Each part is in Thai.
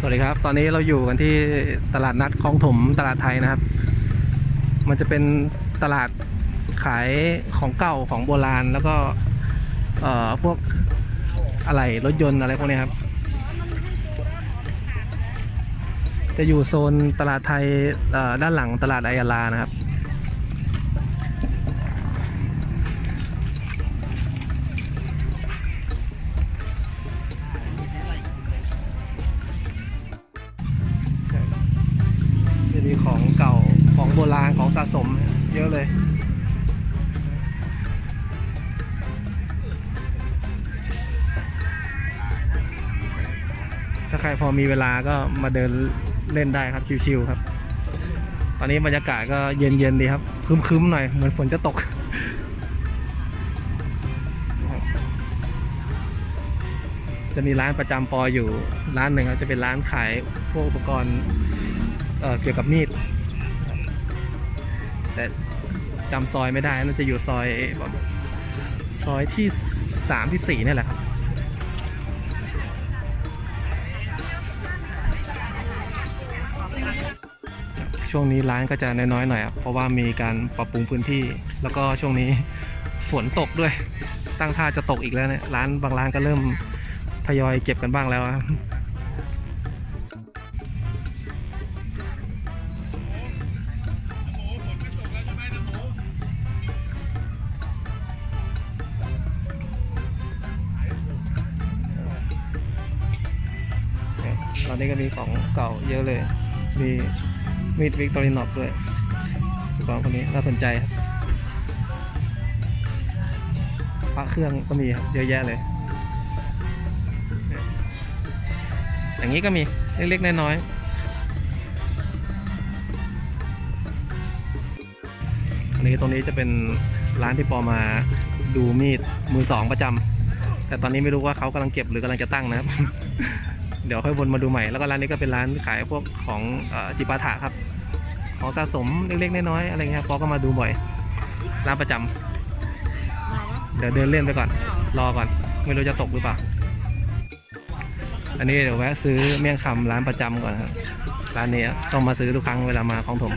สวัสดีครับ ตอนนี้เราอยู่กันที่ตลาดนัดคลองถมตลาดไทยนะครับ มันจะเป็นตลาดขายของเก่าของโบราณ แล้วก็เอ่อพวกอะไรรถยนต์อะไรพวกนี้ครับ จะอยู่โซนตลาดไทยด้านหลังตลาดไอยาลานะครับ สมเยอะเลย ถ้าใครพอมีเวลาก็มาเดินเล่นได้ครับชิวๆครับ ตอนนี้บรรยากาศก็เย็นๆดีครับคึ้มๆหน่อยเหมือนฝนจะตกจะมีร้านประจำปออยู่ร้านหนึ่งครับจะเป็นร้านขายพวกอุปกรณ์เเกี่ยวกับมีด แต่จำซอยไม่ได้น่าจะอยู่ซอยแบบซอยที่สามที่สี่นี่แหละครับช่วงนี้ร้านก็จะน้อยๆหน่อยครับเพราะว่ามีการปรับปรุงพื้นที่ แล้วก็ช่วงนี้ฝนตกด้วย ตั้งท่าจะตกอีกแล้วเนี่ยร้านบางร้านก็เริ่มทยอยเก็บกันบ้างแล้ว นี้ก็มีของเก่าเยอะเลย มีมีดวิกตอรินอกด้วยอุปกรณ์คนนี้น่าสนใจครับพระเครื่องก็มีครับเยอะแยะเลย อย่างนี้ก็มีเล็กๆน้อยๆอันนี้ตรงนี้จะเป็นร้านที่ปอมาดูมีดมือสองประจำแต่ตอนนี้ไม่รู้ว่าเขากำลังเก็บหรือกำลังจะตั้งนะครับ เดี๋ยวค่อยวนมาดูใหม่ แล้วก็ร้านนี้ก็เป็นร้านขายพวกของเอ่อจิปาถะครับ ของสะสมเล็กๆน้อยๆอะไรเงี้ยครับปอก็มาดูบ่อย ร้านประจำเดี๋ยวเดินเล่นไปก่อน รอก่อน ไม่รู้จะตกหรือเปล่า อันนี้เดี๋ยวแวะซื้อเมี่ยงคำร้านประจำก่อนครับ ร้านนี้ต้องมาซื้อทุกครั้งเวลามาของผม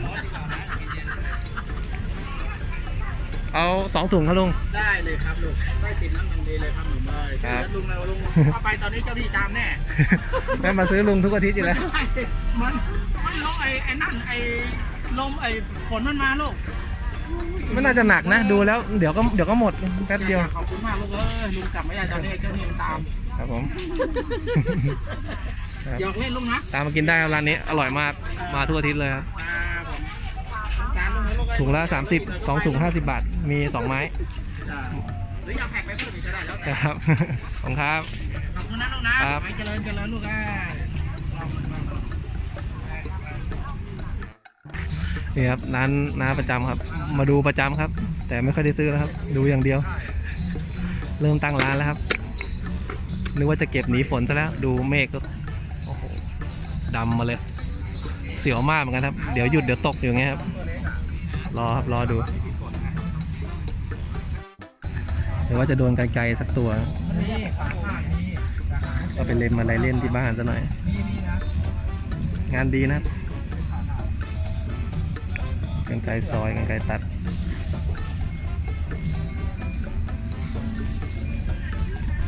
เอาสองถุงครับลุง ได้เลยครับลูกได้ สินน้ำมันดีเลยครับหนุ่มเลยครับลุงเลยลุงเข้าไปตอนนี้เจ้าหนี้ตามแน่แม่มาซื้อลุงทุกอาทิตย์อยู่แล้วมันมันลมไอ้ไอ้นั่นไอ้ลมไอ้ฝนมันมาลูกไม่น่าจะหนักนะ ดูแล้วเดี๋ยวก็เดี๋ยวก็หมดแป๊บเดียว ขอบคุณมากลูกเอ้ยลุงกลับไม่ได้ตอนนี้เจ้าหนี้มันตามครับผม ครับ หยอกเล่นลุงนะตามมากินได้ครับร้านนี้อร่อยมากมาทุกอาทิตย์เลยครับอ่าผมสงสารลุงนะลูกเอ้ยถุงละ30 2ถุง50 บาท มี 2 ไม้จ้า หรืออยากแพ็กไปเพิ่มอีกก็ได้แล้วแต่ครับขอบคุณครับ ขอบคุณนะลูกนะครับ ไปเจริญเจริญลูกเอ้ยลองลองลองนี่ครับร้านน้าประจำครับ มาดูประจำครับ แต่ไม่ค่อยได้ซื้อแล้วครับ ดูอย่างเดียว เริ่มตั้งร้านแล้วครับนึกว่าจะเก็บหนีฝนซะแล้ว ดูเมฆก็โอ้โหดำมาเลย เสียวมากเหมือนกันครับ เดี๋ยวหยุดเดี๋ยวตกอยู่อย่างเงี้ยครับ รอครับรอดู เดี๋ยวว่าจะโดนไกลๆสักตัวนี่ข้างข้างนี่ก็ไปเล่นอะไรเล่นที่บ้านซะหน่อยนี่นี่นะงานดีนะครับกันไกรซอยกันไกรตัด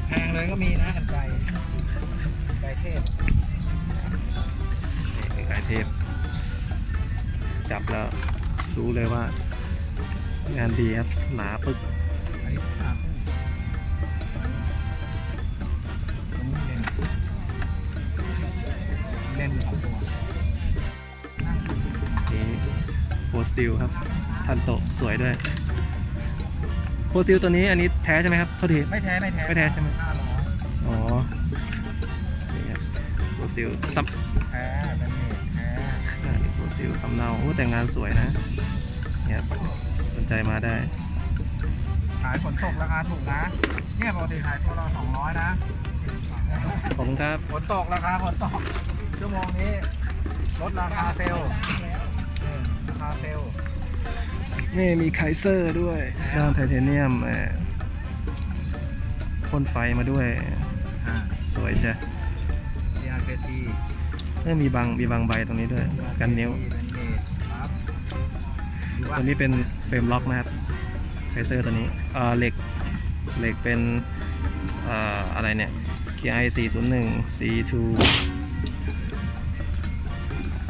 แพงเลยก็มีนะกันไกรไก่เทศนี่กันไกรเทพ จับแล้วรู้เลยว่างานดีครับ หนาปึ๊ก เล่นสองตัวนี่โพสติลครับ ทันโตสวยด้วยโพสติลตัวนี้อันนี้แท้ใช่ไหมครับโทษทีไม่แท้ ไม่แท้ไม่แท้ใช่ไหมห้าร้อยอ๋อนี่ครับโพสติลซับแท้เป็นเมตแท้นี่โพสติลสำเนาโอ้แต่งงานสวยนะเนี่ยครับสนใจมาได้ขายฝนตกราคาถูกนะ เนี่ยปกติขายตัวเราสองร้อยนะ ขอบคุณครับ ฝนตกราคาฝนตก ชั่วโมงนี้ลดราคาเซลล์เออราคาเซลล์นี่มีไคเซอร์ด้วยด้านไทเทเนียมแหมพ่นไฟมาด้วยอ่าสวยใช่ดีอาร์เทีเริ่มมีบางมีบางใบตรงนี้ด้วย กันนิ้วเป็นเมดครับดูว่าตัวนี้เป็นเฟรมล็อกนะครับไฟเซอร์ตัวนี้เอ่อเหล็กเหล็กเป็นเอ่ออะไรเนี่ย KI 401 C2 ข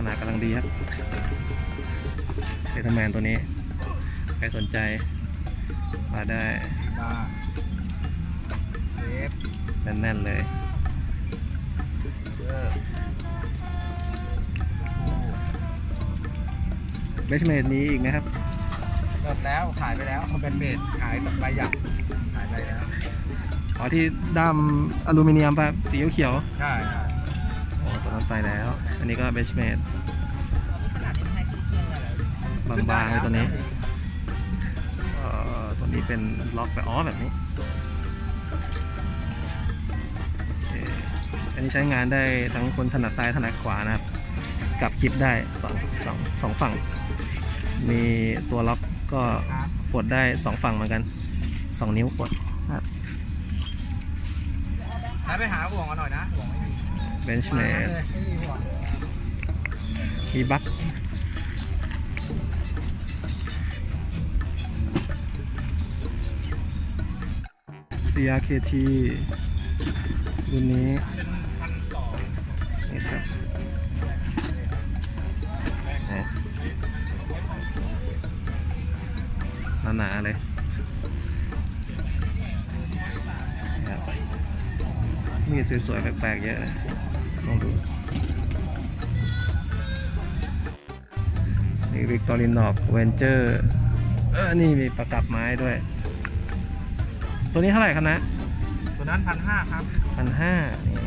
นาดกำลังดีครับเทอร์แมนตัวนี้ ใครสนใจ มาได้บาร์เซฟแน่นๆเลยเออเบชเมดมีอีกนะครับหมดแล้วขายไปแล้วเขาเป็นเมดขายแบบใบหยักขายไปแล้วอ๋อที่ด้ามอลูมิเนียมป่ะสีเขียวใช่ใช่ๆอ๋อตัวนั้นไป แล้ว อันนี้ก็เบชเมดบางๆเลยตัวนี้เอ่อตัวนี้เป็นล็อกแบบอ๋อแบบนี้อันนี้ใช้งานได้ทั้งคนถนัดซ้ายถนัดขวานะครับ กลับคลิปได้สองสองสองฝั่ง มีตัวล็อกก็กดได้สองฝั่งเหมือนกันสองนิ้วกดนะครับไปหาห่วงกันหน่อยนะห่วง เบนช์แมนมีบัคซีอาเคทีรุ่นนี้นี่ครับหนาๆเลยมีสวยๆแปลกๆเยอะ นี่วิกตอรินอกเวนเจอร์เออนี่มีประกับไม้ด้วย ตัวนี้เท่าไหร่ครับนะ ตัวนั้นพันห้าครับพันห้านี่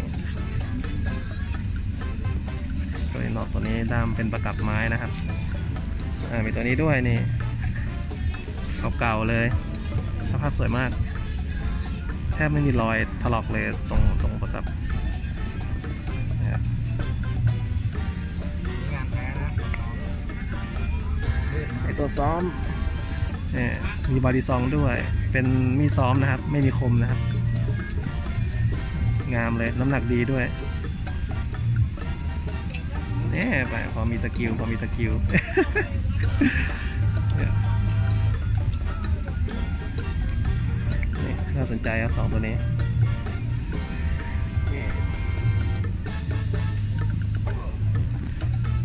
ตัวนี้นอกตัวนี้ด้ามเป็นประกับไม้นะครับ อ่ามีตัวนี้ด้วยนี่เก่าๆเลย สภาพสวยมาก แทบไม่มีรอยถลอกเลยตรงตรงประกับนะครับ ตัวซ้อมเนี่ยมีบอดี้ซองด้วย เป็นมีซ้อมนะครับ ไม่มีคมนะครับ งามเลยน้ำหนักดีด้วยเนี่ยไปพอมีสกิลพอมีสกิลเนี่ยนี่น่าสนใจครับสองตัวนี้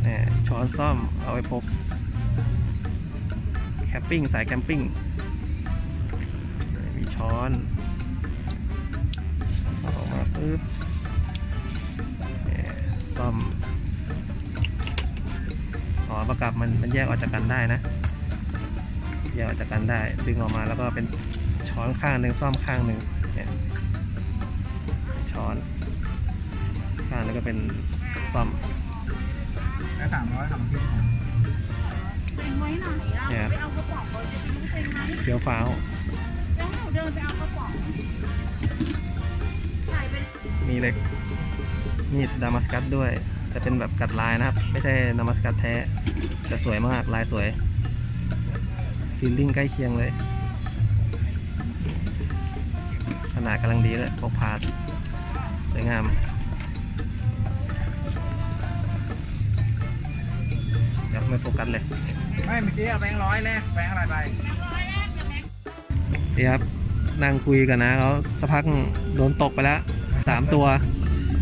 เนี่ยช้อนซ่อมเอาไว้พก คมปิ้งสายแคมปิ้งมีช้อนออกมาปึ๊บเนี่ยซ่อมอ๋อประกับมันมันแยกออกจากกันได้นะ แยกออกจากกันได้ ดึงออกมาแล้วก็เป็นช้อนข้างหนึ่งซ่อมข้างหนึ่งเนี่ยช้อนข้างแล้วก็เป็นซ่อมแค่สามร้อยสามสิบ เต็งไว้ไหนอะเนี่ย ไปเอากระป๋องเลยจะรู้เต็งไหมเฟี้ยวฟ้าวแล้วหนูเดินไปเอากระป๋องใส่ไปมีเหล็กมีดดามัสกัสด้วย แต่เป็นแบบกัดลายนะครับ ไม่ใช่ดามัสกัสแท้ แต่สวยมากลายสวยฟีลลิ่งใกล้เคียงเลย ขนาดกำลังดีเลยพกพาสวยงาม เดี๋ยวไม่โฟกัสเลย ไม่เมื่อกี้เอาแบงค์ร้อยแลกแบงค์อะไรไปนี่ครับนั่งคุยกันนะเขาสักพักโดนตกไปแล้วสามตัว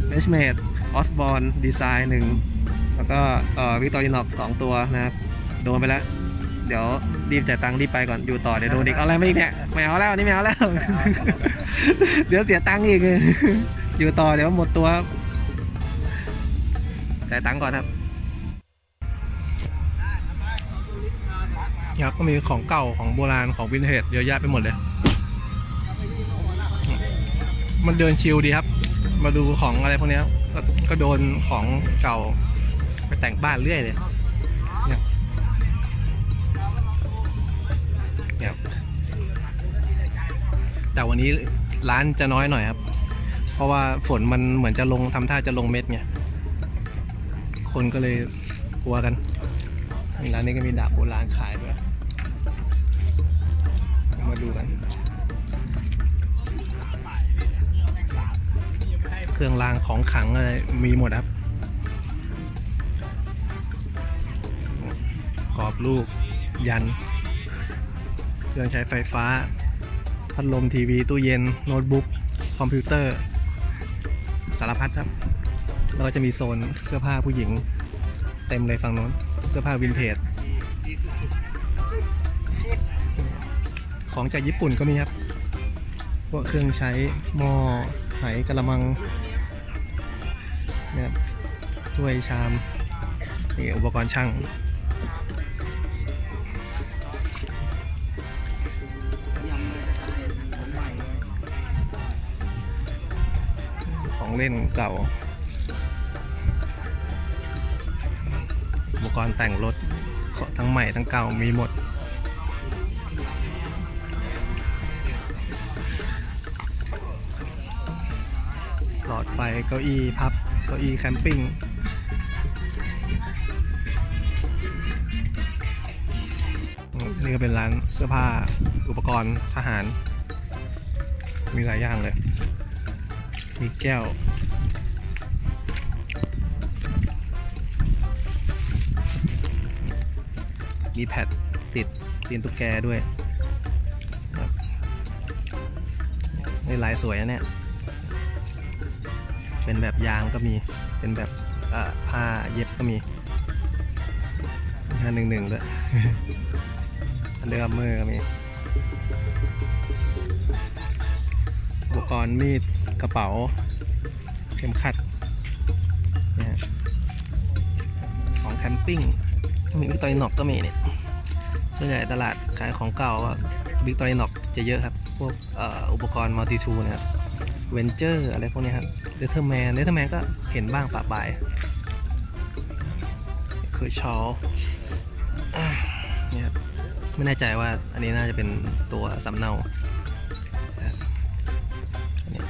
เ h ชเมดออสบอลดีไซน์หนึ่งแล้วก็วิกตอรีนอกสองตัวนะครับ โดนไปแล้ว เดี๋ยวรีบจ่ายตังค์รีบไปก่อนอยู่ต่อเดี๋ยวโดนอีกเอาอะไรไมาอีกเนี่ยไม่เอาแล้วนี่ไม่เอาแล้ว เดี๋ยวเสียตังค์อีกอยู่ต่อเดี๋ยวหมดตัวจ่ายตังค์ก่อนครับ ครับก็มีของเก่าของโบราณของวินเทจเยอะแยะไปหมดเลย มันเดินชิลดีครับ มาดูของอะไรพวกนี้ก็โดนของเก่าไปแต่งบ้านเรื่อยเลยเนี่ยเนี่ยแต่วันนี้ร้านจะน้อยหน่อยครับ เพราะว่าฝนมันเหมือนจะลงทำท่าจะลงเม็ดไงคนก็เลยกลัวกันร้านนี้ก็มีดาบโบราณขายด้วย ดูกัน เครื่องรางของขังอะไรมีหมดครับ กรอบลูกยัน เครื่องใช้ไฟฟ้า พัดลมทีวี ตู้เย็น โน้ตบุ๊ก คอมพิวเตอร์ สารพัดครับ แล้วก็จะมีโซนเสื้อผ้าผู้หญิง เต็มเลยฝั่งโน้น เสื้อผ้าวินเทจ ของจากญี่ปุ่นก็มีครับพวกเครื่องใช้หม้อไหกระมังนะครับถ้วยชามนี่อุปกรณ์ช่างของเล่นเก่า อุปกรณ์แต่งรถทั้งใหม่ทั้งเก่ามีหมด เก้าอี้พับเก้าอี้แคมปิ้งนี่ก็เป็นร้านเสื้อผ้าอุปกรณ์ทหาร มีหลายอย่างเลย มีแก้ว มีแพดติดตีนตุ๊กแกด้วยครับนี่ลายสวยนะเนี่ย เป็นแบบยางก็มี เป็นแบบผ้าเย็บก็มีห้าหนึ่งหนึ่งด้วยอันเดอร์เมอร์ก็มี อุปกรณ์มีดกระเป๋า เข็มขัดเนี่ยฮะของแคมปิ้งมีวิกตอรีนอกก็มีเนี่ยส่วนใหญ่ตลาดขายของเก่าก็วิกตอรีนอกจะเยอะครับ พวกอ,อุปกรณ์มัลติทูนะครับเวนเจอร์อะไรพวกนี้ครับ เดเทอร์แมนเดเทอร์แมนก็เห็นบ้างปะปายคือชอลเนี่ยไม่แน่ใจว่าอันนี้น่าจะเป็นตัวสำเนาอนน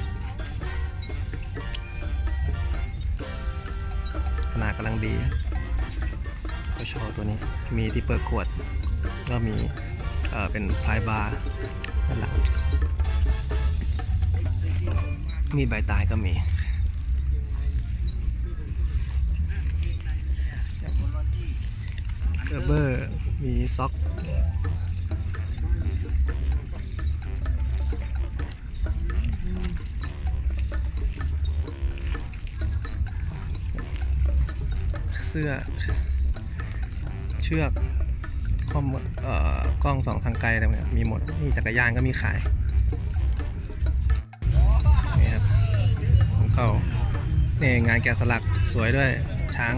ขนาดกำลังดีก็ชอตัวนี้มีที่เปิดขวด ก็มีเอ่อเป็นพลายบาร์ด้านหลังมีใบตายก็มี เกอร์เบอร์มีซ็อกเสื้อ เชือกข้อมเอ่อกล้องสองทางไกลอะไรเนี้ยมีหมดนี่จักรยานก็มีขายนี่ครับของเก่านี่งานแกะสลักสวยด้วยช้าง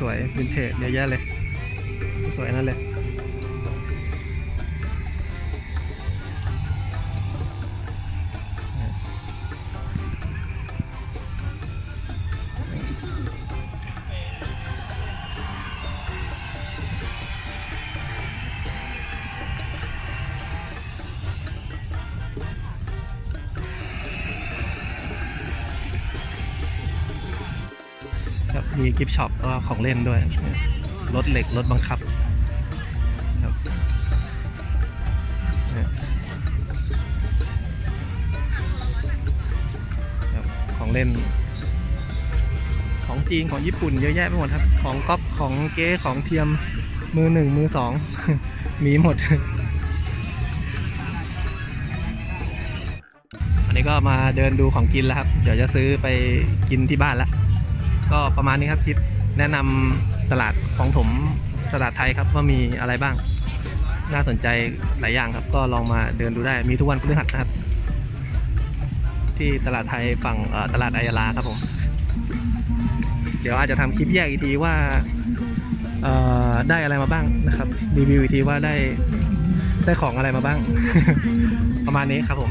สวยๆวินเทจเยอะแยะเลย สวยนั่นเลย กิฟช็อปก็ของเล่นด้วย รถเหล็ก รถบังคับครับของเล่น ของจีนของญี่ปุ่นเยอะแยะไปหมดครับ ของก๊อปของเก๊ของเทียมมือหนึ่งมือสองมีหมด อันนี้ก็มาเดินดูของกินแล้วครับ เดี๋ยวจะซื้อไปกินที่บ้านแล้ว ก็ประมาณนี้ครับคลิปแนะนำตลาดของถมตลาดไทยครับว่ามีอะไรบ้าง น่าสนใจหลายอย่างครับ ก็ลองมาเดินดูได้มีทุกวันพฤหัสนะครับ ที่ตลาดไทยฝั่งตลาดไอยาลาครับผม เดี๋ยวอาจจะทำคลิปแยกอีกทีว่าได้อะไรมาบ้างนะครับรีวิวอีกทีว่าได้ได้ของอะไรมาบ้าง ประมาณนี้ครับผม